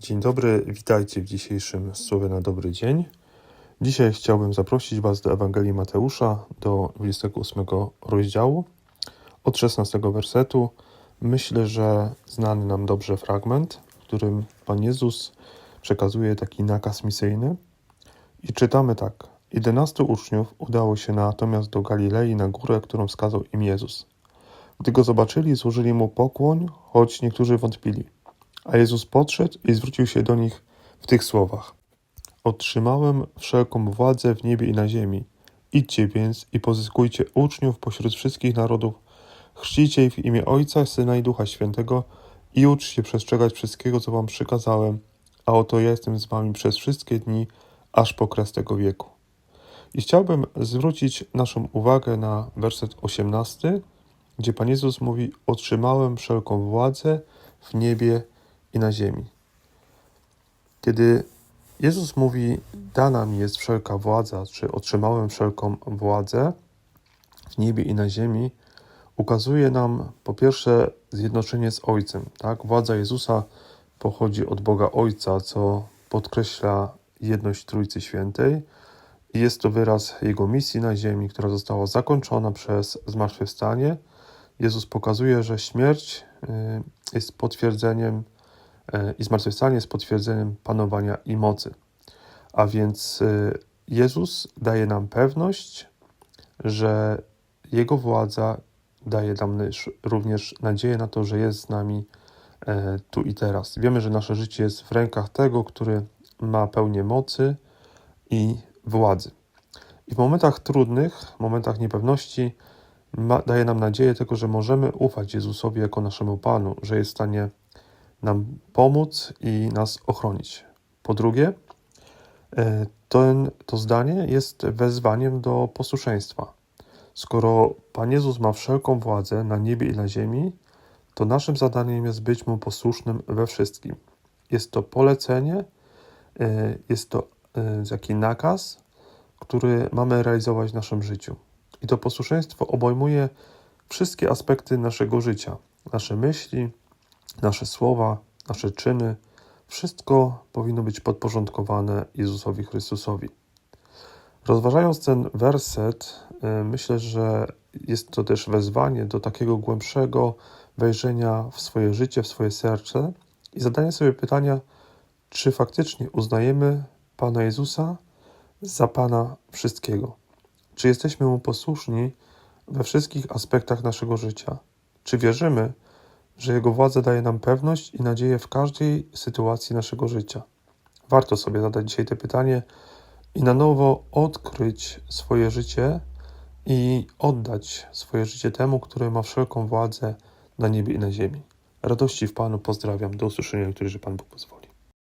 Dzień dobry, witajcie w dzisiejszym Słowie na dobry dzień. Dzisiaj chciałbym zaprosić Was do Ewangelii Mateusza, do 28 rozdziału, od 16 wersetu. Myślę, że znany nam dobrze fragment, w którym Pan Jezus przekazuje taki nakaz misyjny. I czytamy tak. 11 uczniów udało się natomiast do Galilei na górę, którą wskazał im Jezus. Gdy go zobaczyli, złożyli mu pokłoń, choć niektórzy wątpili. A Jezus podszedł i zwrócił się do nich w tych słowach: Otrzymałem wszelką władzę w niebie i na ziemi. Idźcie więc i pozyskujcie uczniów pośród wszystkich narodów, chrzcijcie ich w imię Ojca, Syna i Ducha Świętego i uczcie przestrzegać wszystkiego, co wam przykazałem, a oto ja jestem z wami przez wszystkie dni, aż po kres tego wieku. I chciałbym zwrócić naszą uwagę na werset 18, gdzie Pan Jezus mówi: Otrzymałem wszelką władzę w niebie i na ziemi. Kiedy Jezus mówi: Dana mi jest wszelka władza, czy otrzymałem wszelką władzę w niebie i na ziemi, ukazuje nam po pierwsze zjednoczenie z Ojcem. Tak? Władza Jezusa pochodzi od Boga Ojca, co podkreśla jedność Trójcy Świętej. I jest to wyraz Jego misji na ziemi, która została zakończona przez zmartwychwstanie. Jezus pokazuje, że śmierć y, jest potwierdzeniem i zmartwychwstanie jest potwierdzeniem panowania i mocy. A więc y, Jezus daje nam pewność, że Jego władza daje nam również nadzieję na to, że jest z nami e, tu i teraz. Wiemy, że nasze życie jest w rękach tego, który ma pełnię mocy i władzy. I w momentach trudnych, momentach niepewności, ma, daje nam nadzieję tego, że możemy ufać Jezusowi jako naszemu Panu, że jest w stanie nam pomóc i nas ochronić. Po drugie, e, ten, to zdanie jest wezwaniem do posłuszeństwa. Skoro Pan Jezus ma wszelką władzę na niebie i na ziemi, to naszym zadaniem jest być Mu posłusznym we wszystkim. Jest to polecenie, e, jest to e, taki nakaz, który mamy realizować w naszym życiu. I to posłuszeństwo obejmuje wszystkie aspekty naszego życia, nasze myśli, nasze słowa, nasze czyny. Wszystko powinno być podporządkowane Jezusowi Chrystusowi. Rozważając ten werset, y, myślę, że jest to też wezwanie do takiego głębszego wejrzenia w swoje życie, w swoje serce i zadania sobie pytania, czy faktycznie uznajemy Pana Jezusa za Pana wszystkiego. Czy jesteśmy Mu posłuszni we wszystkich aspektach naszego życia? Czy wierzymy, że Jego władza daje nam pewność i nadzieję w każdej sytuacji naszego życia? Warto sobie zadać dzisiaj to pytanie i na nowo odkryć swoje życie i oddać swoje życie temu, który ma wszelką władzę na niebie i na ziemi. Radości w Panu pozdrawiam. Do usłyszenia, któryże Pan Bóg pozwoli.